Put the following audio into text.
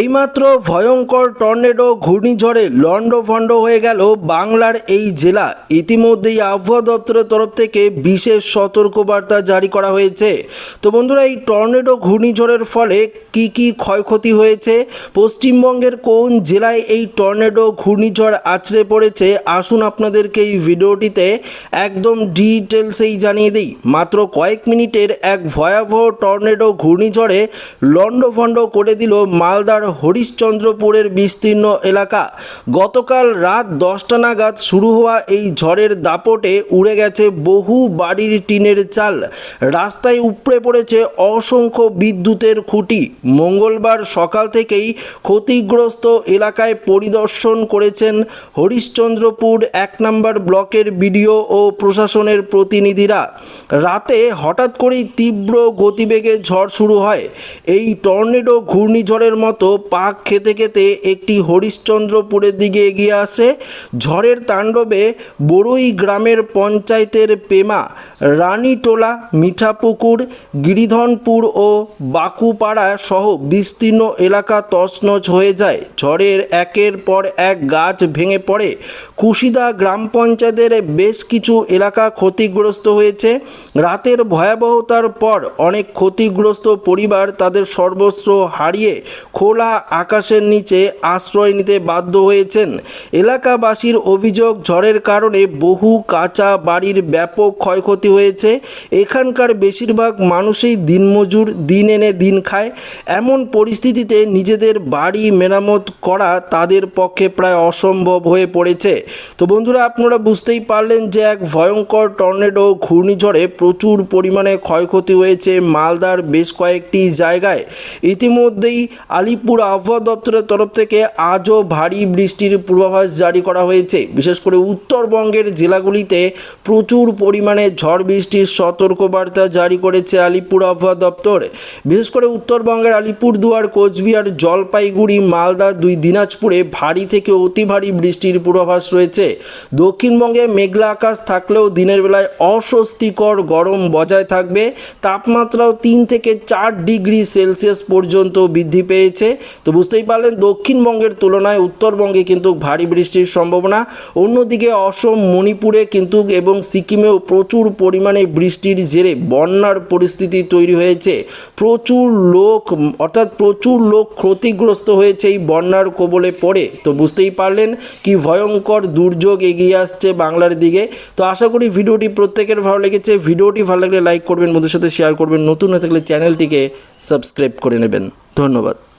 এইমাত্র ভয়ঙ্কর টর্নেডো ঘূর্ণিঝড়ে লণ্ডভণ্ড হয়ে গেল বাংলার এই জেলা। ইতিমধ্যেই আবহাওয়া দপ্তরের তরফ থেকে বিশেষ সতর্কবার্তা জারি করা হয়েছে। তো বন্ধুরা, এই টর্নেডো ঘূর্ণিঝড়ের ফলে কি কি ক্ষয়ক্ষতি হয়েছে? পশ্চিমবঙ্গের কোন জেলায় এই টর্নেডো ঘূর্ণিঝড় আছড়ে পড়েছে? আসুন আপনাদেরকে এই ভিডিওটিতে একদম ডিটেলসেই জানিয়ে দিই। মাত্র কয়েক মিনিটের এক ভয়াবহ টর্নেডো ঘূর্ণিঝড়ে লণ্ডভণ্ড করে দিল মালদার হরিশ্চন্দ্রপুরের বিস্তীর্ণ এলাকা। গতকাল রাত দশটা নাগাদ শুরু হওয়া এই ঝড়ের দাপটে উড়ে গেছে বহু বাড়ির টিনের চাল। রাস্তায় উপড়ে পড়েছে অসংখ্য বিদ্যুতের খুঁটি। মঙ্গলবার সকাল থেকেই ক্ষতিগ্রস্ত এলাকায় পরিদর্শন করেছেন হরিশ্চন্দ্রপুর এক নম্বর ব্লকের বিডিও ও প্রশাসনের প্রতিনিধিরা। রাতে হঠাৎ করেই তীব্র গতিবেগে ঝড় শুরু হয়। এই টর্নেডো ঘূর্ণিঝড়ের মতো পাক খেতে খেতে একটি হরিশ্চন্দ্রপুরের দিকে এগিয়ে আসে। ঝড়ের তাণ্ডবে বড়ুই গ্রামের পঞ্চায়েতের পেমা, রানীটোলা, মিঠাপুকুর, গিরিধনপুর ও বাকুপাড়া সহ বিস্তীর্ণ এলাকা তছনছ হয়ে যায়। ঝড়ের একের পর এক গাছ ভেঙে পড়ে। কুশিদা গ্রাম পঞ্চায়েতের বেশ কিছু এলাকা ক্ষতিগ্রস্ত হয়েছে। রাতের ভয়াবহতার পর অনেক ক্ষতিগ্রস্ত পরিবার তাদের সর্বস্ব হারিয়ে খোলা আকাশের নিচে আশ্রয় নিতে বাধ্য হয়েছেন। এলাকাবাসীর অভিযোগ ঝড়ের কারণে বহু কাঁচা বাড়ির ব্যাপক ক্ষয়ক্ষতি হয়েছে। এখানকার বেশিরভাগ মানুষই দিনমজুর, দিন এনে দিন খায়। এমন পরিস্থিতিতে নিজেদের বাড়ি মেরামত করা তাদের পক্ষে প্রায় অসম্ভব হয়ে পড়েছে। তো বন্ধুরা, আপনারা বুঝতেই পারলেন যে এক ভয়ঙ্কর টর্নেডো ঘূর্ণিঝড়ে প্রচুর পরিমাণে ক্ষয়ক্ষতি হয়েছে মালদার বেশ কয়েকটি জায়গায়। ইতিমধ্যেই আলিপুর আবহাওয়া দপ্তরের তরফ থেকে আজও ভারী বৃষ্টির পূর্বাভাস জারি করা হয়েছে। বিশেষ করে উত্তরবঙ্গের জেলাগুলিতে প্রচুর পরিমাণে ঝড় বৃষ্টির সতর্কবার্তা জারি করেছে আলিপুর আবহাওয়া দপ্তর। বিশেষ করে উত্তরবঙ্গের আলিপুরদুয়ার, কোচবিহার, জলপাইগুড়ি, মালদা দুই দিনাজপুরে ভারী থেকে অতি ভারী বৃষ্টির পূর্বাভাস রয়েছে। দক্ষিণবঙ্গে মেঘলা আকাশ থাকলেও দিনের বেলায় অস্বস্তিকর গরম বজায় থাকবে। তাপমাত্রাও তিন থেকে চার ডিগ্রি সেলসিয়াস পর্যন্ত বৃদ্ধি পেয়েছে। তো বুঝতেই পারলেন দক্ষিণবঙ্গের তুলনায় উত্তরবঙ্গে কিন্তু ভারী বৃষ্টির সম্ভাবনা। অন্যদিকে অসম, মণিপুরে কিন্তু এবং সিকিমেও প্রচুর পরিমাণে বৃষ্টির জেরে বন্যার পরিস্থিতি তৈরি হয়েছে। প্রচুর লোক, অর্থাৎ প্রচুর লোক ক্ষতিগ্রস্ত হয়েছে এই বন্যার কবলে পড়ে। তো বুঝতেই পারলেন কি ভয়ঙ্কর দুর্যোগ এগিয়ে আসছে বাংলার দিকে। তো আশা করি ভিডিওটি প্রত্যেকের ভালো লেগেছে। ভিডিওটি ভালো লাগলে লাইক করবেন, বন্ধুদের সাথে শেয়ার করবেন। নতুন হয়ে থাকলে চ্যানেলটিকে সাবস্ক্রাইব করে নেবেন। ধন্যবাদ।